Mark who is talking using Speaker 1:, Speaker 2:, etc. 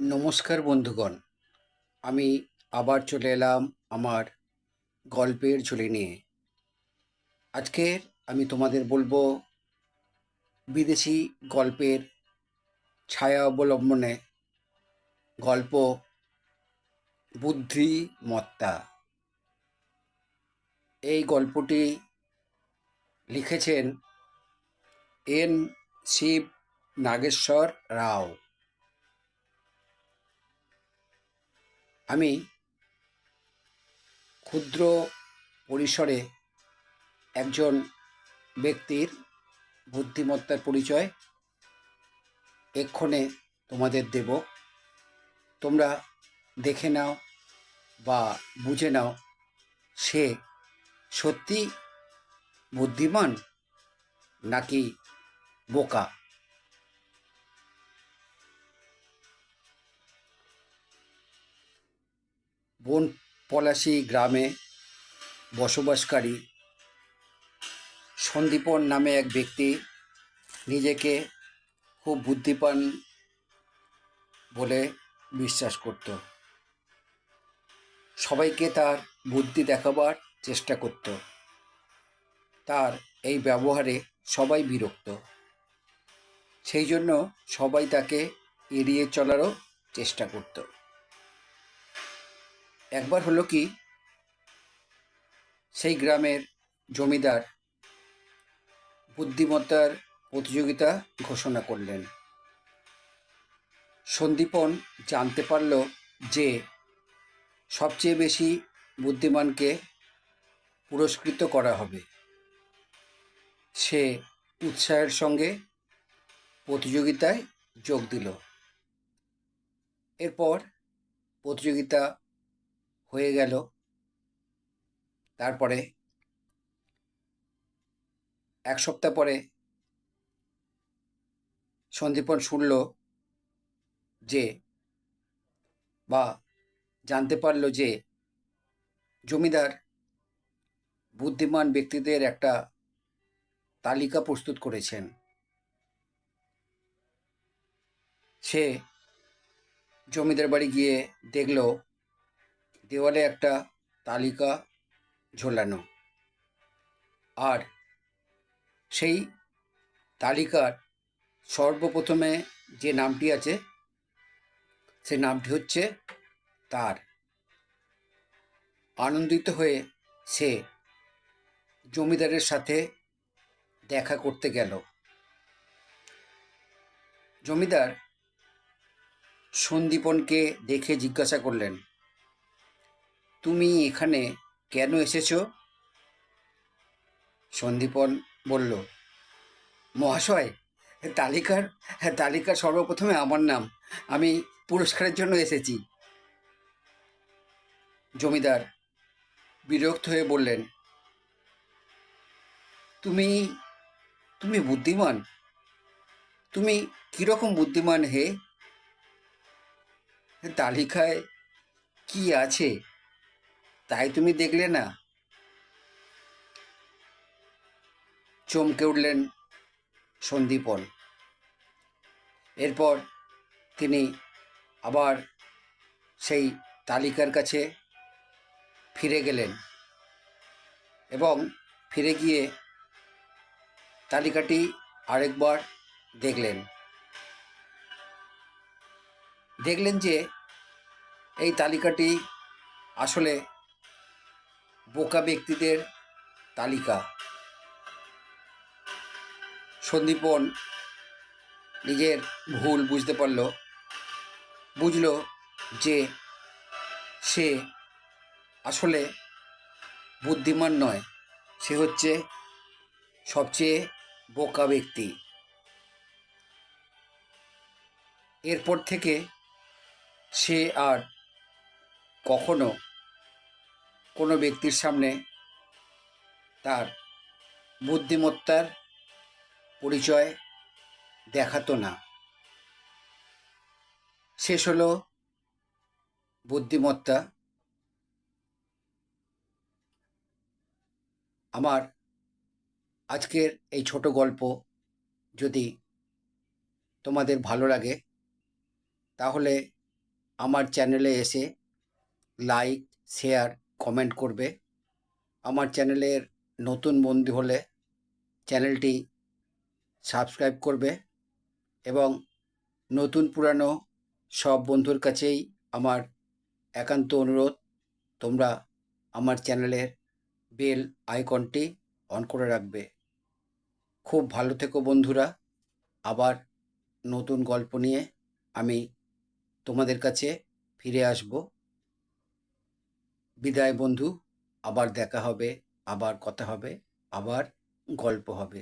Speaker 1: নমস্কার বন্ধুগণ। আমি আবার চলে এলাম আমার গল্পের ঝুলি নিয়ে। আজকের আমি তোমাদের বলব বিদেশি গল্পের ছায়া অবলম্বনে গল্প বুদ্ধিমত্তা। এই গল্পটি লিখেছেন এন শিব নাগেশ্বর রাও। আমি ক্ষুদ্র পরিসরে একজন ব্যক্তির বুদ্ধিমত্তার পরিচয় এক্ষণে তোমাদের দেব। তোমরা দেখে নাও বা বুঝে নাও সে সত্যি বুদ্ধিমান নাকি বোকা। বন পলাশী গ্রামে বসবাসকারী সন্দীপন নামে এক ব্যক্তি নিজেকে খুব বুদ্ধিমান বলে বিশ্বাস করত। সবাইকে তার বুদ্ধি দেখাবার চেষ্টা করত। তার এই ব্যবহারে সবাই বিরক্ত। সেই জন্য সবাই তাকে এড়িয়ে চলারও চেষ্টা করত। একবার হলো কি, সেই গ্রামের জমিদার বুদ্ধিমত্তার প্রতিযোগিতা ঘোষণা করলেন। সন্দীপন জানতে পারল যে সবচেয়ে বেশি বুদ্ধিমানকে পুরস্কৃত করা হবে। সে উৎসাহের সঙ্গে প্রতিযোগিতায় যোগ দিল। এরপর প্রতিযোগিতা হয়ে গেল। তারপরে এক সপ্তাহ পরে সন্দীপন শুনল যে, বা জানতে পারল যে, জমিদার বুদ্ধিমান ব্যক্তিদের একটা তালিকা প্রস্তুত করেছেন। সে জমিদার বাড়ি গিয়ে দেখল দেওয়ালে একটা তালিকা ঝোলানো। আর সেই তালিকার সর্বপ্রথমে যে নামটি আছে, সে নামটি হচ্ছে তার। আনন্দিত হয়ে সে জমিদারের সাথে দেখা করতে গেল। জমিদার সন্দীপনকে দেখে জিজ্ঞাসা করলেন তুমি এখানে কেন এসেছ? সন্দীপন বলল, মহাশয়, তালিকার তালিকার সর্বপ্রথমে আমার নাম। আমি পুরস্কারের জন্য এসেছি। জমিদার বিরক্ত হয়ে বললেন, তুমি তুমি বুদ্ধিমান? তুমি কীরকম বুদ্ধিমান হে? তালিকায় কি আছে? তাই তুমি দেখলে না? চমকে উঠলেন সন্দীপন। এরপর তিনি আবার সেই তালিকার কাছে ফিরে গেলেন এবং ফিরে গিয়ে তালিকাটি আরেকবার দেখলেন। দেখলেন যে এই তালিকাটি আসলে বোকা ব্যক্তিদের তালিকা। সন্দীপন নিজের ভুল বুঝতে পারল। বুঝল যে সে আসলে বুদ্ধিমান নয়, সে হচ্ছে সবচেয়ে বোকা ব্যক্তি। এরপর থেকে সে আর কখনো কোনো ব্যক্তির সামনে তার বুদ্ধিমত্তার পরিচয় দেখাতো না। শেষ হলো বুদ্ধিমত্তা। আমার আজকের এই ছোট গল্প যদি তোমাদের ভালো লাগে, তাহলে আমার চ্যানেলে এসে লাইক, শেয়ার কমেন্ট করবে। আমার চ্যানেলের নতুন বন্ধু হলে চ্যানেলটি সাবস্ক্রাইব করবে এবং নতুন পুরানো সব বন্ধুর কাছেই আমার একান্ত অনুরোধ, তোমরা আমার চ্যানেলের বেল আইকনটি অন করে রাখবে। খুব ভালো থেকো বন্ধুরা, আবার নতুন গল্প নিয়ে আমি তোমাদের কাছে ফিরে আসব। বিদায় বন্ধু আবার দেখা হবে আবার কথা হবে আবার গল্প হবে।